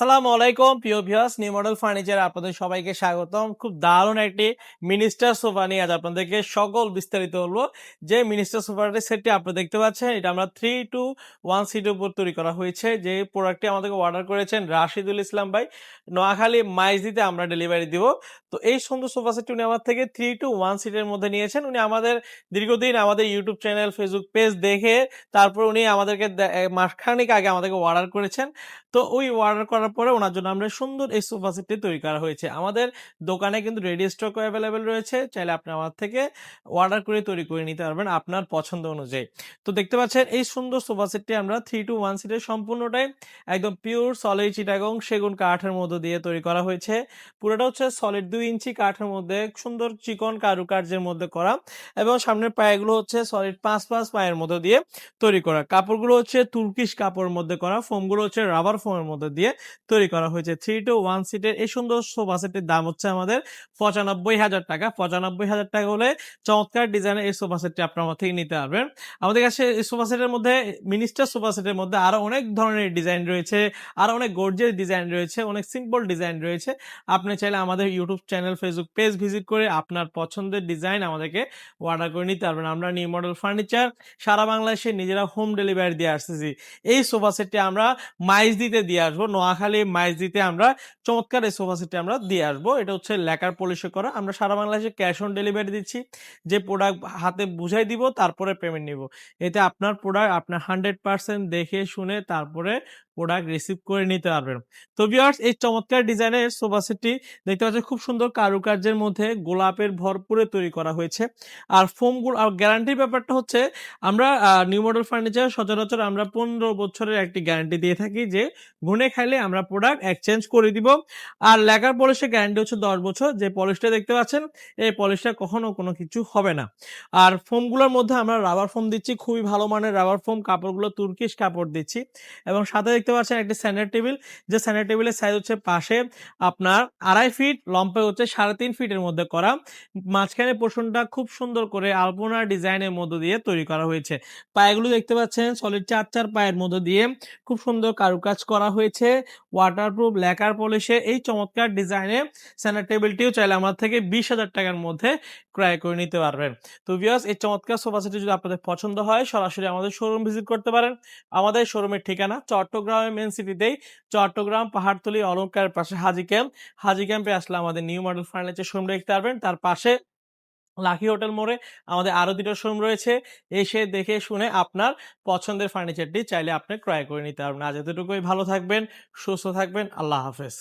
আসসালামু আলাইকুম, প্রিয় ভিউয়ার্স, নিউ মডেল ফার্নিচার আপনাদের সবাইকে স্বাগতম। খুব দারুণ একটি মিনিস্টার সোফা নিয়ে আজ আপনাদেরকে সকল বিস্তারিত বলব। যে মিনিস্টার সোফাটি সেটটি আপনি দেখতে পাচ্ছেন, এটা আমরা থ্রি টু ওয়ান সিটের উপর তৈরি করা হয়েছে। যে প্রোডাক্টটি আমাদেরকে অর্ডার করেছেন রাশিদুল ইসলাম ভাই, নোয়াখালী মাইজদিতে আমরা ডেলিভারি দিব। তো এই সুন্দর সোফা সেটটি উনি আমার থেকে থ্রি টু ওয়ান সিটের মধ্যে নিয়েছেন। উনি আমাদের দীর্ঘদিন আমাদের ইউটিউব চ্যানেল, ফেসবুক পেজ দেখে তারপর উনি আমাদেরকে মাসখানেক আগে আমাদেরকে অর্ডার করেছেন। তো ওই অর্ডার করার পরে ওনার জন্য আমরা সুন্দর এই সোফা সেটটি তৈরি করা হয়েছে। আমাদের দোকানে কিন্তু রেডি স্টক অ্যাভেলেবেল রয়েছে। চাইলে আপনি আমার থেকে অর্ডার করে তৈরি করে নিতে পারবেন আপনার পছন্দ অনুযায়ী। তো দেখতে পাচ্ছেন এই সুন্দর সোফা সেটটি আমরা থ্রি টু ওয়ান সিটের সম্পূর্ণটাই একদম পিওর সলিড চিটাগং সেগুন কাঠের মধ্য দিয়ে তৈরি করা হয়েছে। পুরোটা হচ্ছে সলিড দুই ইঞ্চি কাঠের মধ্যে সুন্দর চিকন কারুকার্যের মধ্যে করা এবং সামনের পায়েগুলো হচ্ছে সলিড পাঁচ পাঁচ পায়ের মধ্যে দিয়ে তৈরি করা। কাপড়গুলো হচ্ছে তুর্কিশ কাপড়ের মধ্যে করা। ফোমগুলো হচ্ছে রাবার ফোমের মধ্যে দিয়ে তৈরি করা হয়েছে। থ্রি টু ওয়ান সিটের এই সুন্দর সোফা সেটের দাম হচ্ছে আমাদের পঁচানব্বই হাজার টাকা। পঁচানব্বই হাজার টাকা হলে চমৎকার ডিজাইনের এই সোফা সেটটি আপনার থেকে নিতে পারবেন। আমাদের কাছে এই সোফা সেটের মধ্যে, মিনিস্টার সোফা সেটের মধ্যে আরও অনেক ধরনের ডিজাইন রয়েছে, আরও অনেক গর্জিয়াস ডিজাইন রয়েছে, অনেক সিম্পল ডিজাইন রয়েছে। আপনি চাইলে আমাদের YouTube channel, Facebook page visit করে আপনার পছন্দের ডিজাইন আমাদেরকে অর্ডার করে নিতে পারবেন। আমরা নিউ মডেল ফার্নিচার, সারা বাংলাদেশে নিজেরা হোম ডেলিভারি দিয়ে আসতেছি। এই সোফা সেটটি আমরা মাইজ দিতে দিয়ে আসব। নোয়াখালী মাইজ দিতে আমরা চমৎকার এই সোফা সেটটি আমরা দিয়ে আসব। এটা হচ্ছে লেকার পলিশে করা। আমরা সারা বাংলাদেশে ক্যাশ অন ডেলিভারি দিচ্ছি। যে প্রোডাক্ট হাতে বুঝাই দিব, তারপরে পেমেন্ট নিব। এতে আপনার প্রোডাক্ট আপনার হান্ড্রেড পার্সেন্ট দেখে শুনে তারপরে প্রোডাক্ট রিসিভ করে নিতে পারবেন। তো ভিউয়ার্স এই চমৎকার ডিজাইনের সোফা সেটটি দেখতে পাচ্ছেন, খুব সুন্দর কারুকার্যের মধ্যে গোলাপের ভরপুরে তৈরি করা হয়েছে। আর ফোমগুলো আর গ্যারান্টির ব্যাপারটা হচ্ছে, আমরা নিউ মডেল ফার্নিচার সচরাচর আমরা পনেরো বছরের একটি গ্যারান্টি দিয়ে থাকি যে, গুনে খাইলে আমরা প্রোডাক্ট এক্সচেঞ্জ করে দিব। আর লেখার পলিশের গ্যারান্টি হচ্ছে দশ বছর। যে পলিশটা দেখতে পাচ্ছেন, এই পলিশটা কখনো কোনো কিছু হবে না। আর ফোমগুলোর মধ্যে আমরা রাবার ফোম দিচ্ছি, খুবই ভালো মানের রাবার ফোম কাপড়গুলো তুর্কিশ কাপড় দিচ্ছি। এবং সাথে দেখতে পাচ্ছেন একটি স্যানিটারি টেবিল যে স্যানিটারি টেবিলের সাইজ হচ্ছে পাশে আপনার আড়াই ফিট লম্পে হচ্ছে সাড়ে তিন ফিটের মধ্যে করা। মাঝখানে পোষণটা খুব সুন্দর করে আলপনা ডিজাইনের মধ্য দিয়ে তৈরি করা হয়েছে। পায়েগুলো দেখতে পাচ্ছেন সলিড চার চার পায়ের মধ্য দিয়ে খুব সুন্দর কারুকাজ করা হয়েছে। ওয়াটারপ্রুফ লেকার পলিশে এই চমৎকার ডিজাইনে স্যানার টেবিলটিও চাইলে আমার থেকে বিশ হাজার টাকার মধ্যে ক্রয় করে নিতে পারবেন। তো ভিউয়ার্স এই চমৎকার সোফা সেটটি যদি আপনাদের পছন্দ হয়, সরাসরি আমাদের শোরুম ভিজিট করতে পারেন। আমাদের শোরুমের ঠিকানা চট্টগ্রামের মেন সিটিতেই চট্টগ্রাম পাহাড়তলি অলঙ্কারের পাশে হাজি ক্যাম্প হাজি ক্যাম্পে আসলে আমাদের নিউ মডেল ফার্নিচার শোরুম দেখতে পারবেন, তার পাশে লাকি হোটেল মোড়ে আমাদের আরও দুটো শোরুম রয়েছে। এসে দেখে শুনে আপনার পছন্দের ফার্নিচারটি চাইলে আপনি ক্রয় করে নিতে পারবেন। আজ এতটুকুই, ভালো থাকবেন, সুস্থ থাকবেন, আল্লাহ হাফেজ।